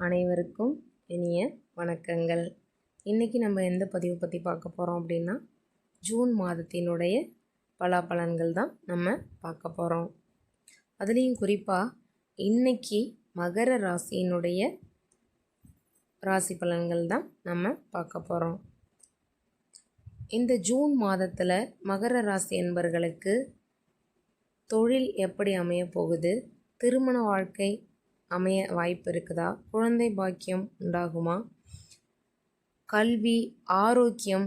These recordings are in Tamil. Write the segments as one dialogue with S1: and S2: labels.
S1: அனைவருக்கும் இனிய வணக்கங்கள். இன்றைக்கி நம்ம எந்த பதிவு பற்றி பார்க்க போகிறோம் அப்படின்னா ஜூன் மாதத்தினுடைய பலாபலன்கள் தான் நம்ம பார்க்க போகிறோம் அதுலேயும் குறிப்பாக இன்னைக்கு மகர ராசியினுடைய ராசி பலன்கள் தான் நம்ம பார்க்க போகிறோம் இந்த ஜூன் மாதத்தில் மகர ராசி என்பர்களுக்கு தொழில் எப்படி அமைய போகுது திருமண வாழ்க்கை அமைய வாய்ப்பு இருக்குதா குழந்தை பாக்கியம் உண்டாகுமா? கல்வி ஆரோக்கியம்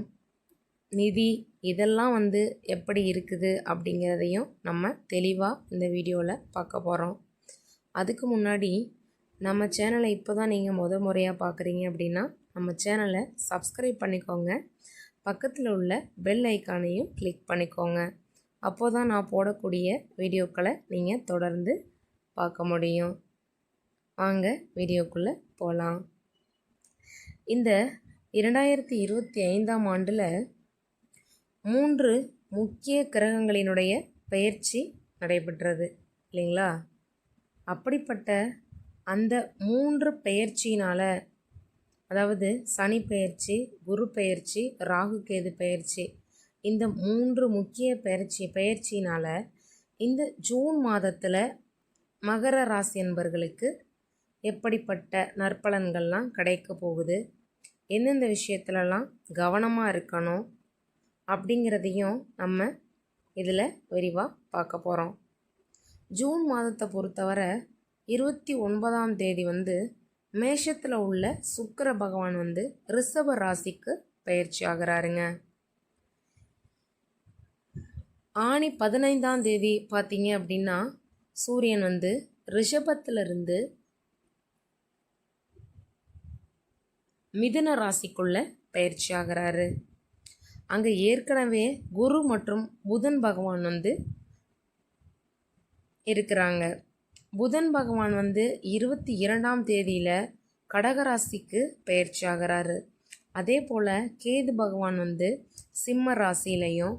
S1: நிதி இதெல்லாம் வந்து எப்படி இருக்குது அப்படிங்கிறதையும் நம்ம தெளிவாக இந்த வீடியோவில் பார்க்க போகிறோம் அதுக்கு முன்னாடி நம்ம சேனலை இப்போ தான் நீங்கள் முத முறையாக பார்க்குறீங்க அப்படின்னா நம்ம சேனலை சப்ஸ்கிரைப் பண்ணிக்கோங்க. பக்கத்தில் உள்ள பெல் ஐக்கானையும் கிளிக் பண்ணிக்கோங்க. அப்போ தான் நான் போடக்கூடிய வீடியோக்களை நீங்கள் தொடர்ந்து பார்க்க முடியும். வாங்க வீடியோக்குள்ளே போகலாம் இந்த இரண்டாயிரத்தி இருபத்தி ஐந்தாம் ஆண்டில் மூன்று முக்கிய கிரகங்களினுடைய பயிற்சி நடைபெற்றது இல்லைங்களா? அப்படிப்பட்ட அந்த மூன்று பெயர்ச்சியினால் அதாவது சனி பெயர்ச்சி குரு பெயர்ச்சி ராகு கேது பெயர்ச்சி இந்த மூன்று முக்கிய பெயர்ச்சி பெயர்ச்சியினால் இந்த ஜூன் மாதத்தில் மகர ராசி என்பர்களுக்கு எப்படிப்பட்ட நற்பலன்கள்லாம் கிடைக்க போகுது? எந்தெந்த விஷயத்துலலாம் கவனமாக இருக்கணும்? அப்படிங்கிறதையும் நம்ம இதில் விரிவாக பார்க்க போகிறோம் ஜூன் மாதத்தை பொறுத்தவரை இருபத்தி ஒன்பதாம் தேதி வந்து மேஷத்தில் உள்ள சுக்கர பகவான் வந்து ரிஷப ராசிக்கு பயிற்சி ஆகிறாருங்க. ஆணி பதினைந்தாம் தேதி பார்த்தீங்க அப்படின்னா சூரியன் வந்து ரிஷபத்திலிருந்து மிதுன ராசிக்குள்ள பயிற்சி ஆகிறாரு அங்கே ஏற்கனவே குரு மற்றும் புதன் பகவான் வந்து இருக்கிறாங்க. புதன் பகவான் வந்து இருபத்தி இரண்டாம் தேதியில் கடகராசிக்கு பயிற்சி ஆகிறாரு அதே போல் கேது பகவான் வந்து சிம்ம ராசியிலையும்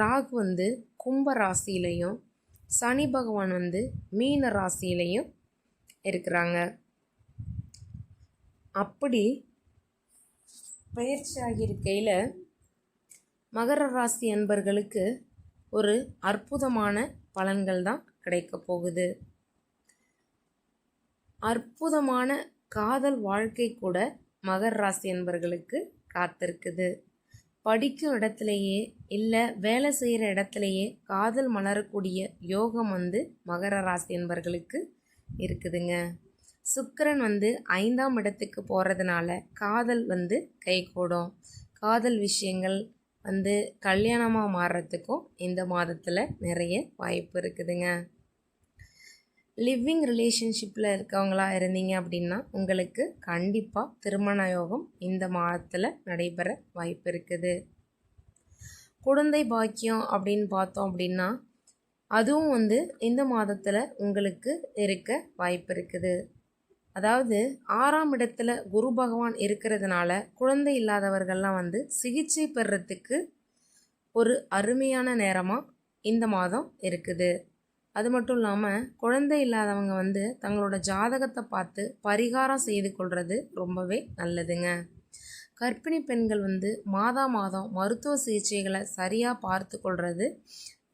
S1: ராகு வந்து கும்ப ராசியிலையும் சனி பகவான் வந்து மீன ராசியிலையும் இருக்கிறாங்க. அப்படி பயிற்சி ஆகியிருக்கையில் மகர ராசி அன்பர்களுக்கு ஒரு அற்புதமான பலன்கள் தான் கிடைக்க போகுது. அற்புதமான காதல் வாழ்க்கை கூட மகர ராசி என்பர்களுக்கு காத்திருக்குது. படிக்கும் இடத்துலையே இல்லை வேலை செய்கிற இடத்துலையே காதல் மலரக்கூடிய யோகம் வந்து மகர ராசி என்பர்களுக்கு இருக்குதுங்க. சுக்கரன் வந்து ஐந்தாம் இடத்துக்கு போகிறதுனால காதல் வந்து கைகூடும். காதல் விஷயங்கள் வந்து கல்யாணமாக மாறுறதுக்கும் இந்த மாதத்தில் நிறைய வாய்ப்பு இருக்குதுங்க. லிவிங் ரிலேஷன்ஷிப்பில் இருக்கவங்களா இருந்தீங்க அப்படின்னா உங்களுக்கு கண்டிப்பாக திருமண யோகம் இந்த மாதத்தில் நடைபெற வாய்ப்பு இருக்குது. குழந்தை பாக்கியம் அப்படின்னு பார்த்தோம் அப்படின்னா அதுவும் வந்து இந்த மாதத்தில் உங்களுக்கு இருக்க வாய்ப்பு இருக்குது. அதாவது ஆறாம் இடத்துல குரு பகவான் இருக்கிறதுனால குழந்தை இல்லாதவர்கள்லாம் வந்து சிகிச்சை பெறத்துக்கு ஒரு அருமையான நேரமாக இந்த மாதம் இருக்குது. அது மட்டும் இல்லாமல் குழந்தை இல்லாதவங்க வந்து தங்களோட ஜாதகத்தை பார்த்து பரிகாரம் செய்து கொள்வது ரொம்பவே நல்லதுங்க. கர்ப்பிணி பெண்கள் வந்து மாதா மாதம் மருத்துவ சிகிச்சைகளை சரியாக பார்த்து கொள்வது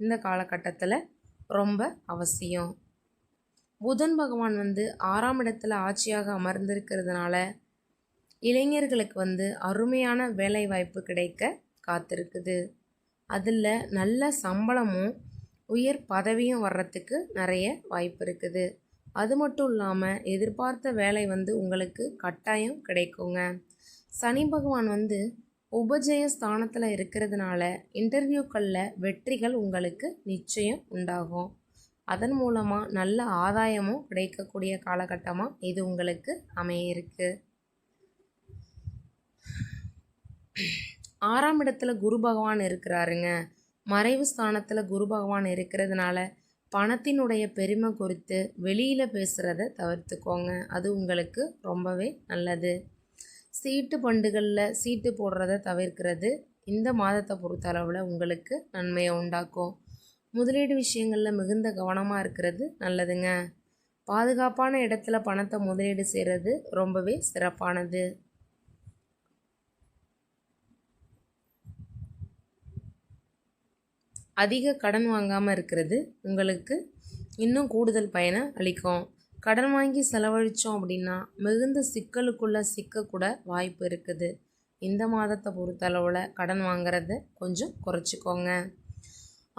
S1: இந்த காலகட்டத்தில் ரொம்ப அவசியம். புதன் பகவான் வந்து ஆறாம் இடத்துல ஆட்சியாக அமர்ந்திருக்கிறதுனால இளைஞர்களுக்கு வந்து அருமையான வேலை வாய்ப்பு கிடைக்க காத்திருக்குது. அதில் நல்ல சம்பளமும் உயர் பதவியும் வர்றதுக்கு நிறைய வாய்ப்பு இருக்குது. அது மட்டும் இல்லாமல் எதிர்பார்த்த வேலை வந்து உங்களுக்கு கட்டாயம் கிடைக்குங்க. சனி பகவான் வந்து உபஜய ஸ்தானத்தில் இருக்கிறதுனால இன்டர்வியூக்களில் வெற்றிகள் உங்களுக்கு நிச்சயம் உண்டாகும். அதன் மூலமாக நல்ல ஆதாயமும் கிடைக்கக்கூடிய காலகட்டமாக இது உங்களுக்கு அமைய ஆறாம் இடத்துல குரு பகவான் இருக்கிறாருங்க. மறைவு ஸ்தானத்தில் குரு பகவான் இருக்கிறதுனால பணத்தினுடைய பெருமை குறித்து வெளியில் பேசுகிறத தவிர்த்துக்கோங்க. அது உங்களுக்கு ரொம்பவே நல்லது. சீட்டு பண்டுகளில் சீட்டு போடுறத தவிர்க்கிறது இந்த மாதத்தை பொறுத்தளவில் உங்களுக்கு நன்மையை உண்டாக்கும். முதலீடு விஷயங்களில் மிகுந்த கவனமாக இருக்கிறது நல்லதுங்க. பாதுகாப்பான இடத்துல பணத்தை முதலீடு செய்கிறது ரொம்பவே சிறப்பானது. அதிக கடன் வாங்காமல் இருக்கிறது உங்களுக்கு இன்னும் கூடுதல் பயனை அளிக்கும். கடன் வாங்கி செலவழித்தோம் அப்படின்னா மிகுந்த சிக்கலுக்குள்ளே சிக்கக்கூட வாய்ப்பு இருக்குது. இந்த மாதத்தை பொறுத்தளவில் கடன் வாங்குறத கொஞ்சம் குறைச்சிக்கோங்க.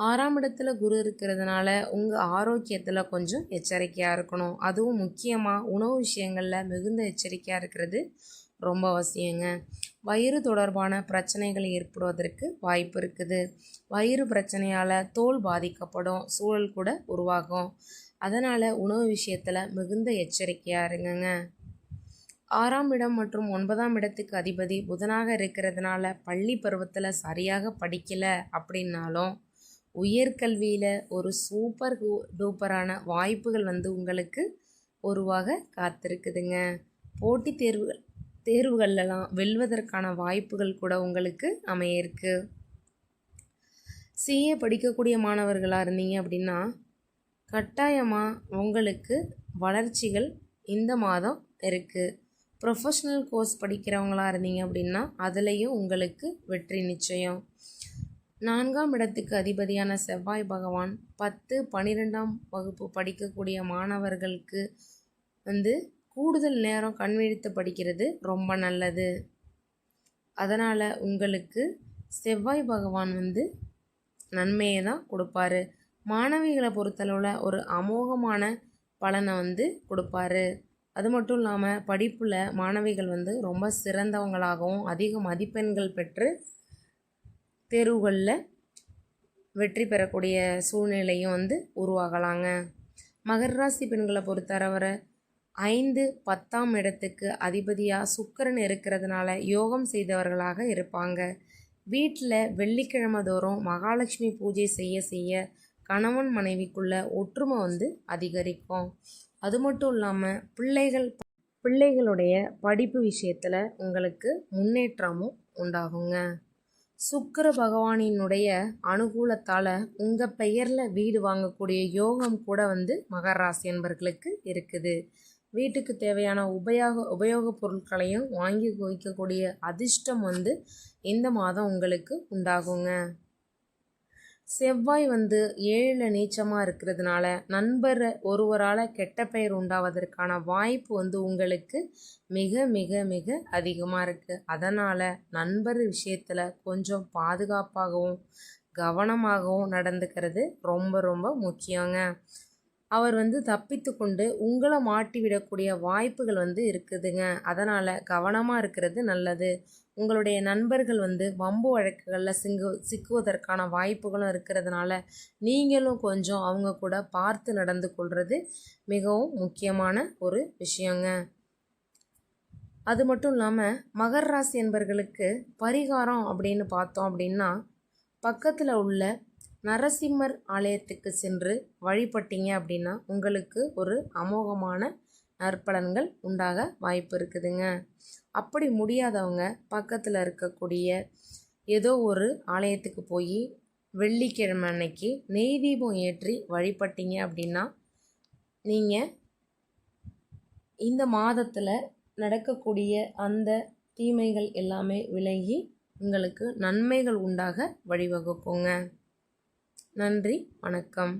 S1: ஆறாம் இடத்துல குரு இருக்கிறதுனால உங்கள் ஆரோக்கியத்தில் கொஞ்சம் எச்சரிக்கையாக இருக்கணும். அதுவும் முக்கியமாக உணவு விஷயங்களில் மிகுந்த எச்சரிக்கையாக இருக்கிறது ரொம்ப அவசியங்க. வயிறு தொடர்பான பிரச்சனைகள் ஏற்படுவதற்கு வாய்ப்பு இருக்குது. வயிறு பிரச்சனையால் தோல் பாதிக்கப்படும் சூழல் கூட உருவாகும். அதனால் உணவு விஷயத்தில் மிகுந்த எச்சரிக்கையாக இருங்கங்க. ஆறாம் இடம் மற்றும் ஒன்பதாம் இடத்துக்கு அதிபதி புதனாக இருக்கிறதுனால பள்ளி பருவத்தில் சரியாக படிக்கலை அப்படின்னாலும் உயர்கல்வியில் ஒரு சூப்பர் டூப்பரான வாய்ப்புகள் வந்து உங்களுக்கு உருவாக காத்திருக்குதுங்க. போட்டித் தேர்வுகள் தேர்வுகள்லாம் வெல்வதற்கான வாய்ப்புகள் கூட உங்களுக்கு அமையிருக்கு. சிஏ படிக்கக்கூடிய மாணவர்களாக இருந்தீங்க அப்படின்னா கட்டாயமாக உங்களுக்கு வளர்ச்சிகள் இந்த மாதம் இருக்குது ப்ரொஃபஷ்னல் கோர்ஸ் படிக்கிறவங்களாக இருந்தீங்க அப்படின்னா அதுலேயும் உங்களுக்கு வெற்றி நிச்சயம். நான்காம் இடத்துக்கு அதிபதியான செவ்வாய் பகவான் பத்து பன்னிரெண்டாம் வகுப்பு படிக்கக்கூடிய மாணவர்களுக்கு வந்து கூடுதல் நேரம் கண்விழித்து படிக்கிறது ரொம்ப நல்லது. அதனால் உங்களுக்கு செவ்வாய் பகவான் வந்து நன்மையை தான் கொடுப்பாரு. மாணவிகளை பொறுத்தளவில் ஒரு அமோகமான பலனை வந்து கொடுப்பாரு. அது மட்டும் இல்லாமல் படிப்பில் மாணவிகள் வந்து ரொம்ப சிறந்தவங்களாகவும் அதிக மதிப்பெண்கள் பெற்று தேர்வுகளில் வெற்றி பெறக்கூடிய சூழ்நிலையும் வந்து உருவாகலாங்க. மகர ராசி பெண்களை பொறுத்தவரை ஐந்து பத்தாம் இடத்துக்கு அதிபதியாக சுக்கரன் இருக்கிறதுனால யோகம் செய்தவர்களாக இருப்பாங்க. வீட்டில் வெள்ளிக்கிழமை தோறும் மகாலட்சுமி பூஜை செய்ய செய்ய கணவன் மனைவிக்குள்ள ஒற்றுமை வந்து அதிகரிக்கும். அது மட்டும் இல்லாமல் பிள்ளைகள் பிள்ளைகளுடைய படிப்பு விஷயத்தில் உங்களுக்கு முன்னேற்றமும் உண்டாகுங்க. சுக்கர பகவானினுடைய அனுகூலத்தால் உங்கள் பெயரில் வீடு வாங்கக்கூடிய யோகம் கூட வந்து மகராசி என்பர்களுக்கு இருக்குது. வீட்டுக்கு தேவையான உபயோக உபயோகப் பொருட்களையும் வாங்கி வைக்கக்கூடிய அதிர்ஷ்டம் வந்து இந்த மாதம் உங்களுக்கு உண்டாகுங்க. செவ்வாய் வந்து ஏழில் நீச்சமாக இருக்கிறதுனால நண்பர் ஒருவரால் கெட்ட பெயர் உண்டாவதற்கான வாய்ப்பு வந்து உங்களுக்கு மிக மிக மிக அதிகமாக இருக்குது அதனால் நண்பர் விஷயத்தில் கொஞ்சம் பாதுகாப்பாகவும் கவனமாகவும் நடந்துக்கிறது ரொம்ப ரொம்ப முக்கியங்க. அவர் வந்து தப்பித்து கொண்டு உங்களை மாட்டி விடக்கூடிய வாய்ப்புகள் வந்து இருக்குதுங்க. அதனால் கவனமாக இருக்கிறது நல்லது. உங்களுடைய நண்பர்கள் வந்து வம்பு வழக்குகளில் சிங்கு சிக்குவதற்கான வாய்ப்புகளும் இருக்கிறதுனால நீங்களும் கொஞ்சம் அவங்க கூட பார்த்து நடந்து கொள்வது மிகவும் முக்கியமான ஒரு விஷயங்க. அது மட்டும் இல்லாமல் மகர் ராசி என்பர்களுக்கு பரிகாரம் அப்படின்னு பார்த்தோம் அப்படின்னா பக்கத்தில் உள்ள நரசிம்மர் ஆலயத்துக்கு சென்று வழிபட்டீங்க அப்படின்னா உங்களுக்கு ஒரு அமோகமான நற்பலன்கள் உண்டாக வாய்ப்பு இருக்குதுங்க. அப்படி முடியாதவங்க பக்கத்தில் இருக்கக்கூடிய ஏதோ ஒரு ஆலயத்துக்கு போய் வெள்ளிக்கிழமை அன்னைக்கு நெய் தீபம் ஏற்றி வழிபட்டீங்க அப்படின்னா நீங்கள் இந்த மாதத்தில் நடக்கக்கூடிய அந்த தீமைகள் எல்லாமே விலகி உங்களுக்கு நன்மைகள் உண்டாக வழிவகுக்குங்க. நன்றி வணக்கம்.